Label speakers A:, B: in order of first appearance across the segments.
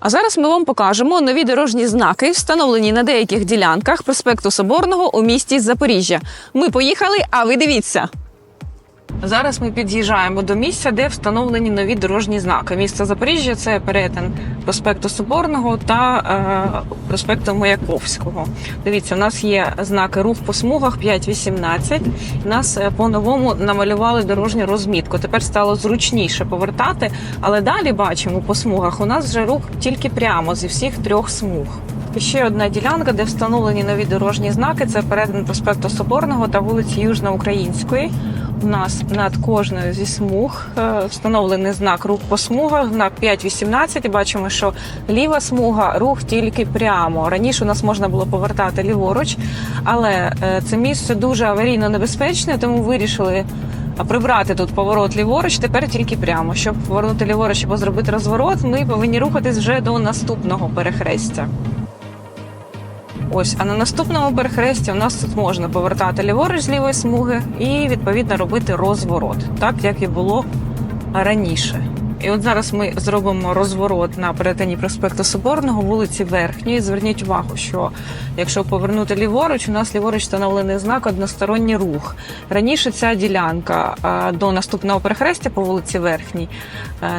A: А зараз ми вам покажемо нові дорожні знаки, встановлені на деяких ділянках проспекту Соборного у місті Запоріжжя. Ми поїхали, а ви дивіться. Зараз ми під'їжджаємо до місця, де встановлені нові дорожні знаки. Місто Запоріжжя це перетин проспекту Соборного та е, проспекту Маяковського. Дивіться, у нас є знаки рух по смугах 5.18. Нас е, по-новому намалювали дорожню розмітку. Тепер стало зручніше повертати, але далі бачимо по смугах. У нас вже рух тільки прямо зі всіх трьох смуг. Ще одна ділянка, де встановлені нові дорожні знаки. Це перетин проспекту Соборного та вулиці Южноукраїнської. У нас над кожною зі смуг е, встановлений знак рух по смугах, знак 5.18. І Бачимо, що ліва смуга рух тільки прямо. Раніше у нас можна було повертати ліворуч, але е, це місце дуже аварійно небезпечне, тому вирішили. а, Прибрати тут поворот ліворуч, тепер тільки прямо. Щоб повернути ліворуч або зробити розворот, ми повинні рухатись вже до наступного перехрестя. Ось, а на наступному перехресті у нас тут можна повертати ліворуч з лівої смуги і відповідно робити розворот, так як і було раніше. І от зараз ми зробимо розворот на перетині проспекту Соборного, вулиці Верхньої. Зверніть увагу, що якщо повернути ліворуч, у нас ліворуч встановлений знак односторонній рух. Раніше ця ділянка до наступного перехрестя по вулиці Верхній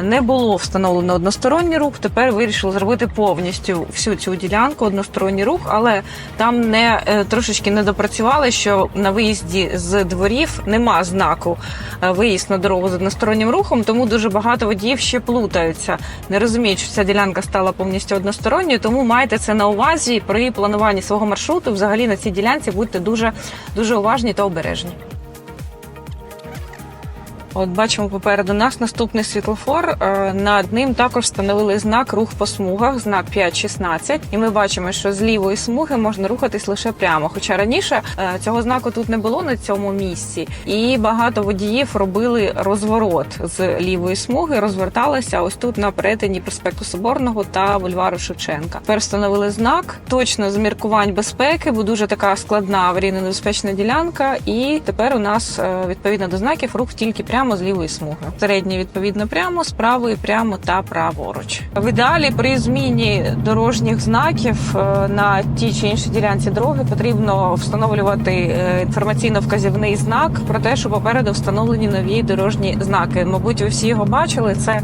A: не було встановлено односторонній рух. Тепер вирішили зробити повністю всю цю ділянку односторонній рух, але там не е, трошечки не допрацювали, що на виїзді з дворів нема знаку виїзд на дорогу з одностороннім рухом, тому дуже багато водіїв ще плутаються, не розуміють, що ця ділянка стала повністю односторонньою. Тому майте це на увазі при плануванні свого маршруту. Взагалі на цій ділянці будьте дуже дуже уважні та обережні. От бачимо попереду нас наступний світлофор. Е, Над ним також встановили знак рух по смугах, знак 5.16. І ми бачимо, що з лівої смуги можна рухатись лише прямо. Хоча раніше е, цього знаку тут не було на цьому місці, і багато водіїв робили розворот з лівої смуги, розверталися ось тут на перетині проспекту Соборного та бульвару Шевченка. Тепер встановили знак точно з міркувань безпеки, бо дуже така складна аварійно небезпечна ділянка. І тепер у нас е, відповідно до знаків рух тільки прямо з лівої смуги. Середній відповідно прямо, з правої прямо та праворуч. В ідеалі при зміні дорожніх знаків е, на тій чи іншій ділянці дороги потрібно встановлювати е, інформаційно-вказівний знак про те, що попереду встановлені нові дорожні знаки. Мабуть, ви всі його бачили. Це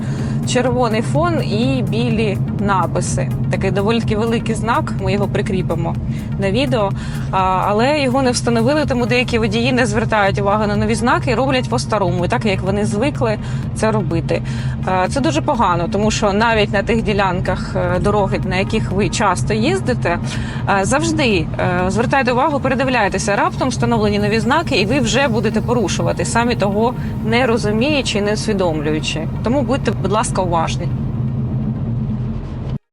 A: червоний фон і білі написи. Такий доволі великий знак. Ми його прикріпимо на відео, але його не встановили, тому деякі водії не звертають увагу на нові знаки і роблять по-старому, і так як вони звикли це робити. Це дуже погано, тому що навіть на тих ділянках е, дороги, на яких ви часто їздите, е, завжди е, звертайте увагу, передивляйтеся раптом встановлені нові знаки, і ви вже будете порушувати, самі того не розуміючи, не усвідомлюючи. Тому будьте, будь ласка, уважні.